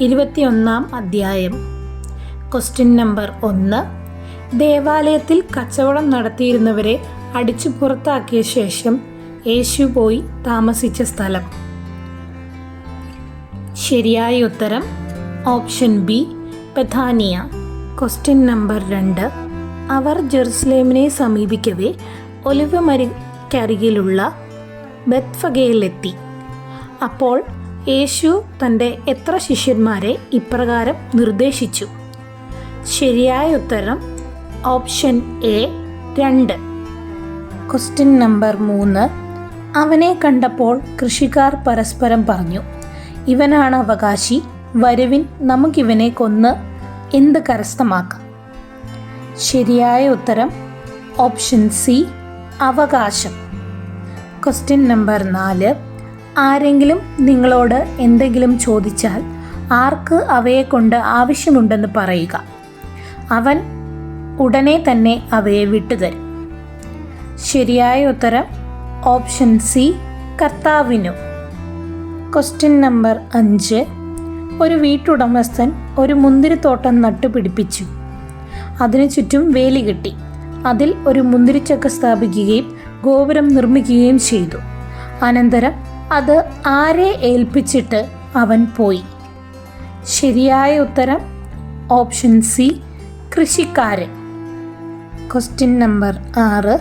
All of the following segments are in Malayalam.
ഇരുപത്തിയൊന്നാം അധ്യായം. ക്വസ്റ്റ്യൻ നമ്പർ ഒന്ന്. ദേവാലയത്തിൽ കച്ചവടം നടത്തിയിരുന്നവരെ അടിച്ചു പുറത്താക്കിയ ശേഷം യേശു പോയി താമസിച്ച സ്ഥലം. ശരിയായ ഉത്തരം ഓപ്ഷൻ ബി പെഥാനിയ. ക്വസ്റ്റ്യൻ നമ്പർ രണ്ട്. അവർ ജെറുസലേമിനെ സമീപിക്കവേ ഒലിവ് മരിക്കരികിലുള്ള ബത്ഫഗയിലെത്തി അപ്പോൾ യേശു തന്റെ എത്ര ശിഷ്യന്മാരെ ഇപ്രകാരം നിർദ്ദേശിച്ചു? ശരിയായ ഉത്തരം ഓപ്ഷൻ എ രണ്ട്. ക്വസ്റ്റ്യൻ നമ്പർ മൂന്ന്. അവനെ കണ്ടപ്പോൾ കൃഷിക്കാർ പരസ്പരം പറഞ്ഞു ഇവനാണ് അവകാശി വരുവിൻ നമുക്കിവനെ കൊന്ന് എന്ത് കരസ്ഥമാക്കാം? ശരിയായ ഉത്തരം ഓപ്ഷൻ സി അവകാശം. ക്വസ്റ്റ്യൻ നമ്പർ നാല്. ആരെങ്കിലും നിങ്ങളോട് എന്തെങ്കിലും ചോദിച്ചാൽ ആർക്ക് അവയെ കൊണ്ട് ആവശ്യമുണ്ടെന്ന് പറയുക. അവൻ ഉടനെ തന്നെ അവയെ വിട്ടുതരും. ശരിയായ ഉത്തരം ഓപ്ഷൻ സി കർത്താവിനു. ക്വസ്റ്റ്യൻ നമ്പർ അഞ്ച്. ഒരു വീട്ടുടമസ്ഥൻ ഒരു മുന്തിരിത്തോട്ടം നട്ടുപിടിപ്പിച്ചു. അതിനു ചുറ്റും വേലി കെട്ടി. അതിൽ ഒരു മുന്തിരിച്ചക്ക സ്ഥാപിക്കുകയും ഗോപുരം നിർമ്മിക്കുകയും ചെയ്തു. അനന്തരം അത് ആരെ ഏൽപ്പിച്ചിട്ട് അവൻ പോയി? ശരിയായ ഉത്തരം ഓപ്ഷൻ സി കൃഷിക്കാരൻ. ക്വസ്റ്റ്യൻ നമ്പർ ആറ്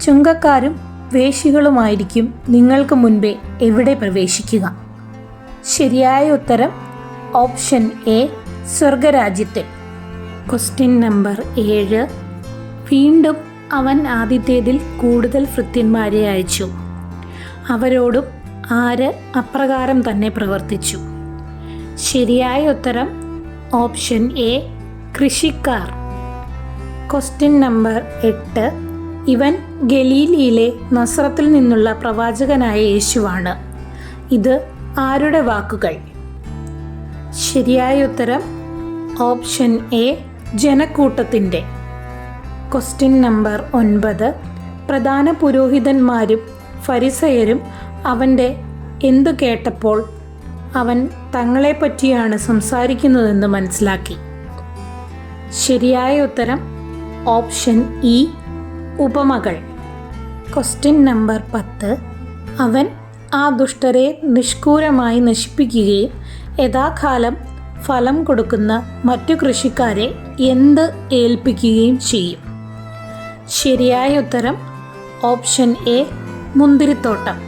ചുങ്കക്കാരും വേശികളുമായിരിക്കും നിങ്ങൾക്ക് മുൻപേ എവിടെ പ്രവേശിക്കുക? ശരിയായ ഉത്തരം ഓപ്ഷൻ എ സ്വർഗരാജ്യത്തെ ക്വസ്റ്റ്യൻ നമ്പർ ഏഴ് വീണ്ടും അവൻ ആദ്യത്തേതിൽ കൂടുതൽ ഭൃത്യന്മാരെ അയച്ചു. അവരോടും ആര് അപ്രകാരം തന്നെ പ്രവർത്തിച്ചു? ശരിയായ ഉത്തരം ഓപ്ഷൻ എ കൃഷിക്കാർ. ക്വസ്റ്റ്യൻ നമ്പർ എട്ട് ഇവൻ ഗലീലിയിലെ നസ്രത്തിൽ നിന്നുള്ള പ്രവാചകനായ യേശുവാണ്. ഇത് ആരുടെ വാക്കുകൾ? ശരിയായ ഉത്തരം ഓപ്ഷൻ എ ജനക്കൂട്ടത്തിന്റെ. ക്വസ്റ്റ്യൻ നമ്പർ ഒൻപത് പ്രധാന പുരോഹിതന്മാരും ഫരിസയരും അവന്റെ എന്തു കേട്ടപ്പോൾ അവൻ തങ്ങളെപ്പറ്റിയാണ് സംസാരിക്കുന്നതെന്ന് മനസ്സിലാക്കി. ശരിയായ ഉത്തരം ഓപ്ഷൻ ഇ ഉപമകൾ. ക്വസ്റ്റ്യൻ നമ്പർ പത്ത്. അവൻ ആ ദുഷ്ടരെ നിഷ്കൂരമായി നശിപ്പിക്കുകയും യഥാകാലം ഫലം കൊടുക്കുന്ന മറ്റു കൃഷിക്കാരെ എന്ത് ഏൽപ്പിക്കുകയും ചെയ്യും? ശരിയായ ഉത്തരം ഓപ്ഷൻ എ മുന്തിരിത്തോട്ടം.